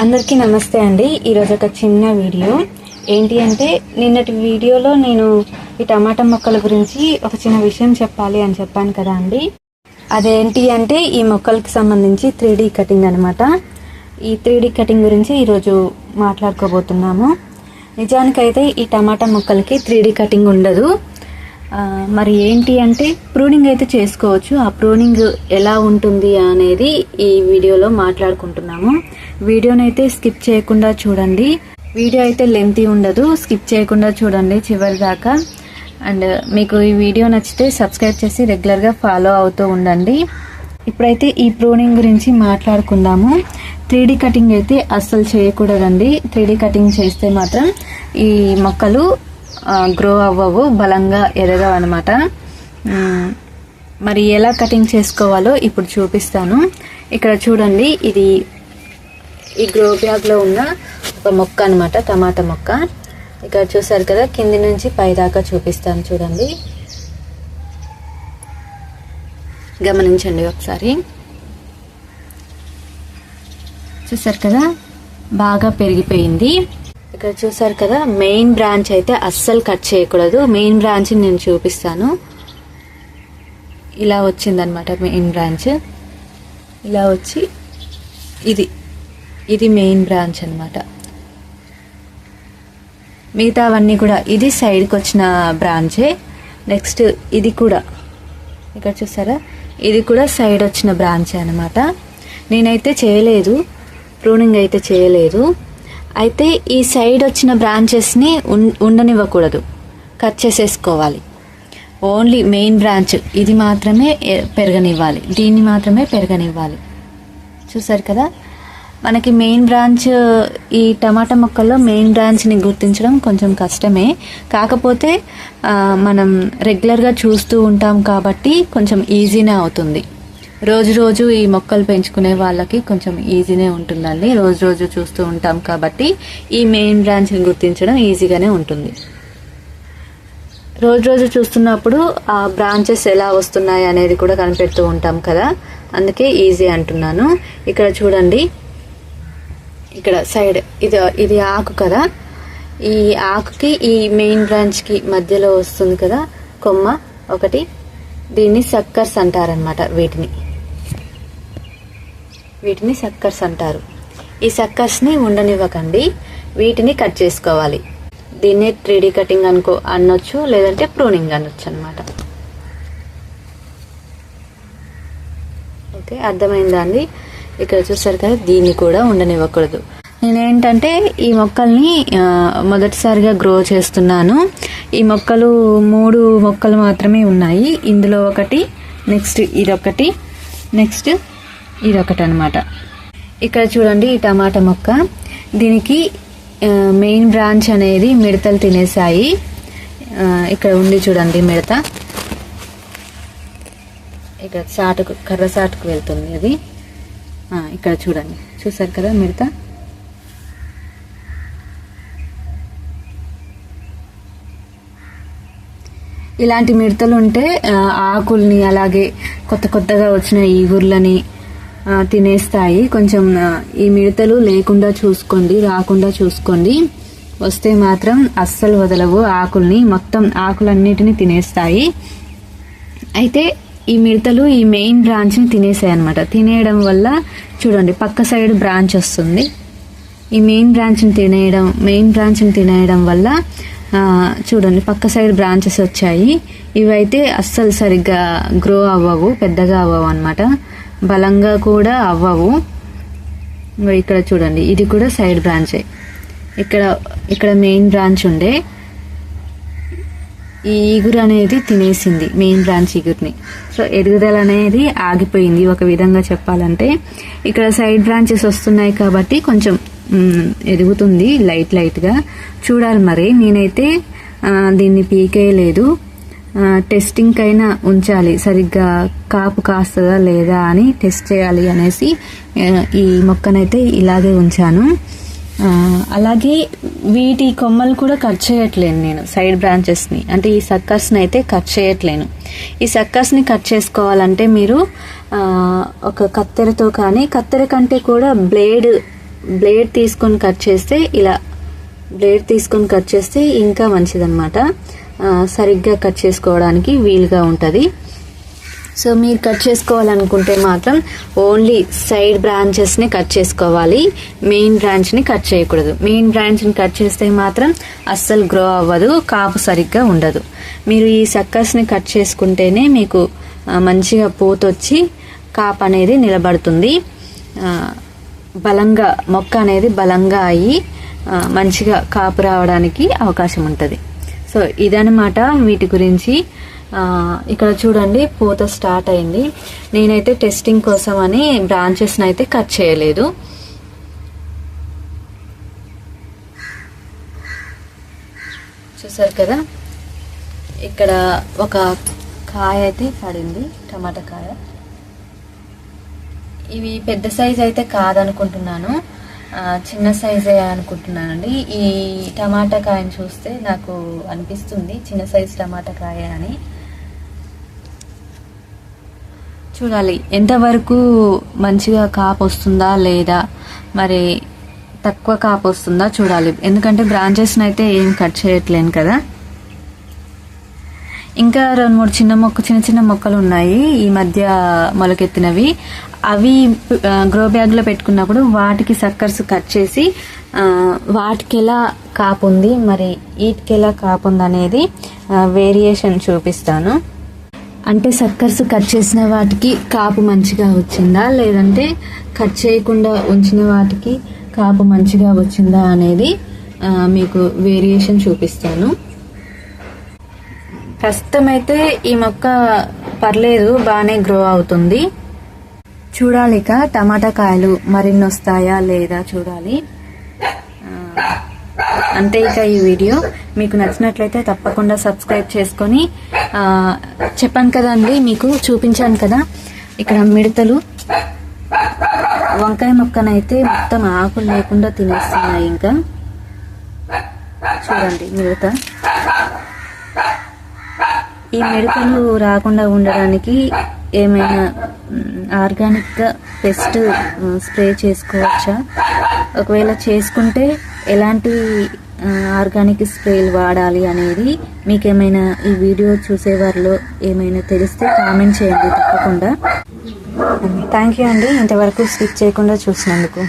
అందరికీ నమస్తే అండి. ఈరోజు ఒక చిన్న వీడియో. ఏంటి అంటే నిన్నటి వీడియోలో నేను ఈ టమాటా మొక్కల గురించి ఒక చిన్న విషయం చెప్పాలి అని చెప్పాను కదా అండి. అదేంటి అంటే ఈ మొక్కలకి సంబంధించి త్రీ కటింగ్ అనమాట ఈ త్రీ కటింగ్ గురించి ఈరోజు మాట్లాడుకోబోతున్నాము. నిజానికైతే ఈ టమాటా మొక్కలకి త్రీ కటింగ్ ఉండదు. మరి ఏంటి అంటే ప్రూనింగ్ అయితే చేసుకోవచ్చు. ఆ ప్రూనింగ్ ఎలా ఉంటుంది అనేది ఈ వీడియోలో మాట్లాడుకుంటున్నాము. వీడియోనైతే స్కిప్ చేయకుండా చూడండి. వీడియో అయితే లెంతీ ఉండదు. స్కిప్ చేయకుండా చూడండి చివరి దాకా అండ్ మీకు ఈ వీడియో నచ్చితే సబ్స్క్రైబ్ చేసి రెగ్యులర్గా ఫాలో అవుతూ ఉండండి. ఇప్పుడైతే ఈ ప్రూనింగ్ గురించి మాట్లాడుకుందాము. త్రీ కటింగ్ అయితే అస్సలు చేయకూడదండి. త్రీ కటింగ్ చేస్తే మాత్రం ఈ మొక్కలు గ్రో అవ్వవు బలంగా ఎదగవు అనమాట మరి ఎలా కటింగ్ చేసుకోవాలో ఇప్పుడు చూపిస్తాను. ఇక్కడ చూడండి ఇది ఈ గ్రో బ్యాగ్లో ఉన్న ఒక మొక్క అనమాట టమాటా మొక్క. ఇక్కడ చూసారు కదా కింది నుంచి పై దాకా చూపిస్తాను చూడండి. గమనించండి ఒకసారి. చూసారు కదా బాగా పెరిగిపోయింది. ఇక్కడ చూసారు కదా మెయిన్ బ్రాంచ్ అయితే అస్సలు కట్ చేయకూడదు. మెయిన్ బ్రాంచ్ నేను చూపిస్తాను. ఇలా వచ్చిందనమాట మెయిన్ బ్రాంచ్ ఇలా వచ్చి ఇది ఇది మెయిన్ బ్రాంచ్ అనమాట మిగతావన్నీ కూడా ఇది సైడ్కి వచ్చిన బ్రాంచే నెక్స్ట్ ఇది కూడా. ఇక్కడ చూసారా? ఇది కూడా సైడ్ వచ్చిన బ్రాంచే అనమాట నేనైతే చేయలేదు. ప్రూనింగ్ అయితే చేయలేదు. అయితే ఈ సైడ్ వచ్చిన బ్రాంచెస్ని ఉండనివ్వకూడదు. కట్ చేసేసుకోవాలి. ఓన్లీ మెయిన్ బ్రాంచ్ ఇది మాత్రమే పెరగనివ్వాలి. దీన్ని మాత్రమే పెరగనివ్వాలి. చూసారు కదా? మనకి మెయిన్ బ్రాంచ్ ఈ టమాటా మొక్కల్లో మెయిన్ బ్రాంచ్ని గుర్తించడం కొంచెం కష్టమే. కాకపోతే మనం రెగ్యులర్గా చూస్తూ ఉంటాం కాబట్టి కొంచెం ఈజీనే అవుతుంది. రోజు రోజు ఈ మొక్కలు పెంచుకునే వాళ్ళకి కొంచెం ఈజీనే ఉంటుందండి. రోజు రోజు చూస్తూ ఉంటాం కాబట్టి ఈ మెయిన్ బ్రాంచ్ని గుర్తించడం ఈజీగానే ఉంటుంది. రోజు రోజు చూస్తున్నప్పుడు ఆ బ్రాంచెస్ ఎలా వస్తున్నాయి అనేది కూడా కనిపెడుతూ ఉంటాం కదా. అందుకే ఈజీ అంటున్నాను. ఇక్కడ చూడండి. ఇక్కడ సైడ్ ఇది ఇది ఆకు కదా. ఈ ఆకుకి ఈ మెయిన్ బ్రాంచ్కి మధ్యలో వస్తుంది కదా కొమ్మ. ఒకటి. దీన్ని సక్కర్స్ అంటారనమాట వీటిని. వీటిని సక్కర్స్ అంటారు. ఈ సక్కర్స్ని ఉండనివ్వకండి. వీటిని కట్ చేసుకోవాలి. దీన్నే త్రీడీ కటింగ్ అనుకో అనొచ్చు లేదంటే ప్రూనింగ్ అనొచ్చు అనమాట ఓకే అర్థమైందా అండి? ఇక్కడ చూసారు కదా దీన్ని కూడా ఉండనివ్వకూడదు. నేనేంటంటే ఈ మొక్కల్ని మొదటిసారిగా గ్రో చేస్తున్నాను. ఈ మొక్కలు మూడు మొక్కలు మాత్రమే ఉన్నాయి. ఇందులో ఒకటి నెక్స్ట్ ఇదొకటి నెక్స్ట్ ఇదొకటి అనమాట ఇక్కడ చూడండి ఈ టమాటా మొక్క. దీనికి మెయిన్ బ్రాంచ్ అనేది మిడతలు తినేసాయి ఇక్కడ ఉంది చూడండి మిడత. ఇక్కడ సాటుకు కర్ర సాటుకు వెళ్తుంది అది. ఇక్కడ చూడండి. చూసారు కదా మిడత? ఇలాంటి మిడతలు ఉంటే ఆకుల్ని అలాగే కొత్త కొత్తగా వచ్చిన ఈగుర్లని తినేస్తాయి. కొంచెం ఈ మిడతలు లేకుండా చూసుకోండి రాకుండా చూసుకోండి. వస్తే మాత్రం అస్సలు వదలవు ఆకుల్ని. మొత్తం ఆకులన్నిటిని తినేస్తాయి. అయితే ఈ మిడతలు ఈ మెయిన్ బ్రాంచ్ని తినేసాయి అనమాట తినేయడం వల్ల చూడండి పక్క సైడ్ బ్రాంచ్ వస్తుంది. ఈ మెయిన్ బ్రాంచ్ని తినేయడం మెయిన్ బ్రాంచ్ని తినేయడం వల్ల చూడండి పక్క సైడ్ బ్రాంచెస్ వచ్చాయి. ఇవైతే అస్సలు సరిగ్గా గ్రో అవ్వవు పెద్దగా అవ్వవు అనమాట బలంగా కూడా అవ్వవు. ఇక్కడ చూడండి ఇది కూడా సైడ్ బ్రాంచే ఇక్కడ ఇక్కడ మెయిన్ బ్రాంచ్ ఉండే. ఈ ఈగురు అనేది తినేసింది మెయిన్ బ్రాంచ్ ఈగురిని. సో ఎదుగుదల అనేది ఆగిపోయింది ఒక విధంగా చెప్పాలంటే. ఇక్కడ సైడ్ బ్రాంచెస్ వస్తున్నాయి కాబట్టి కొంచెం ఎదుగుతుంది లైట్ లైట్గా. చూడాలి మరి నేనైతే దీన్ని పీకేయలేదు టెస్టింగ్ అయినా ఉంచాలి. సరిగ్గా కాపు కాస్తుందా లేదా అని టెస్ట్ చేయాలి అనేసి ఈ మొక్కనైతే ఇలాగే ఉంచాను. అలాగే వీటి కొమ్మలు కూడా కట్ చేయట్లేను నేను సైడ్ బ్రాంచెస్ని. అంటే ఈ సక్కర్స్ని అయితే కట్ చేయట్లేను. ఈ సక్కర్స్ని కట్ చేసుకోవాలంటే మీరు ఒక కత్తెరతో కానీ కత్తెర కంటే కూడా బ్లేడ్ బ్లేడ్ తీసుకొని కట్ చేస్తే ఇలా బ్లేడ్ తీసుకొని కట్ చేస్తే ఇంకా మంచిదన్నమాట. సరిగ్గా కట్ చేసుకోవడానికి వీలుగా ఉంటుంది. సో మీరు కట్ చేసుకోవాలనుకుంటే మాత్రం ఓన్లీ సైడ్ బ్రాంచెస్ని కట్ చేసుకోవాలి. మెయిన్ బ్రాంచ్ని కట్ చేయకూడదు. మెయిన్ బ్రాంచ్ని కట్ చేస్తే మాత్రం అస్సలు గ్రో అవ్వదు కాపు సరిగ్గా ఉండదు. మీరు ఈ సక్కర్స్ని కట్ చేసుకుంటేనే మీకు మంచిగా పూతొచ్చి కాపు అనేది నిలబడుతుంది. బలంగా మొక్క అనేది బలంగా అయ్యి మంచిగా కాపు రావడానికి అవకాశం ఉంటుంది. సో ఇదనమాట వీటి గురించి. ఇక్కడ చూడండి పూత స్టార్ట్ అయింది. నేనైతే టెస్టింగ్ కోసం అని బ్రాంచెస్ని అయితే కట్ చేయలేదు. చూసారు కదా? ఇక్కడ ఒక కాయ అయితే పడింది టమాటా కాయ. ఇవి పెద్ద సైజ్ అయితే కాదనుకుంటున్నాను. చిన్న సైజే అనుకుంటున్నానండి. ఈ టమాటా కాయని చూస్తే నాకు అనిపిస్తుంది. చిన్న సైజ్ టమాటా కాయ అని. చూడాలి. ఎంతవరకు మంచిగా కాపు వస్తుందా లేదా? మరి తక్కువ కాపు వస్తుందా చూడాలి. ఎందుకంటే బ్రాంచెస్ని అయితే ఏం కట్ చేయట్లేను కదా. ఇంకా రెండు మూడు చిన్న మొక్క చిన్న చిన్న మొక్కలు ఉన్నాయి. ఈ మధ్య మొలకెత్తినవి. అవి గ్రో బ్యాగ్లో పెట్టుకున్నప్పుడు వాటికి సక్కర్స్ కట్ చేసి వాటికి ఎలా కాపు ఉంది మరి వీటికి ఎలా కాపు ఉంది అనేది వేరియేషన్ చూపిస్తాను. అంటే సక్కర్స్ కట్ చేసిన వాటికి కాపు మంచిగా వచ్చిందా? లేదంటే కట్ చేయకుండా ఉంచిన వాటికి కాపు మంచిగా వచ్చిందా అనేది మీకు వేరియేషన్ చూపిస్తాను. ప్రస్తుతం అయితే ఈ మొక్క పర్లేదు బాగానే గ్రో అవుతుంది. చూడాలి ఇక టమాటా కాయలు మరిన్ని వస్తాయా లేదా చూడాలి. అంతే ఇక ఈ వీడియో. మీకు నచ్చినట్లయితే తప్పకుండా సబ్స్క్రైబ్ చేసుకొని చెప్పాను కదండి మీకు చూపించాను కదా ఇక్కడ మిడతలు. వంకాయ మొక్కనైతే మొత్తం ఆకులు లేకుండా తినేస్తున్నాయి ఇంకా. చూడండి మిడత. ఈ మెరుపులు రాకుండా ఉండడానికి ఏమైనా ఆర్గానిక్ పెస్ట్ స్ప్రే చేసుకోవచ్చా? ఒకవేళ చేసుకుంటే ఎలాంటి ఆర్గానిక్ స్ప్రేలు వాడాలి అనేది మీకేమైనా ఈ వీడియో చూసేవారిలో ఏమైనా తెలిస్తే కామెంట్ చేయండి తప్పకుండా. థ్యాంక్ యూ అండి. ఇంతవరకు స్కిప్ చేయకుండా చూసినందుకు.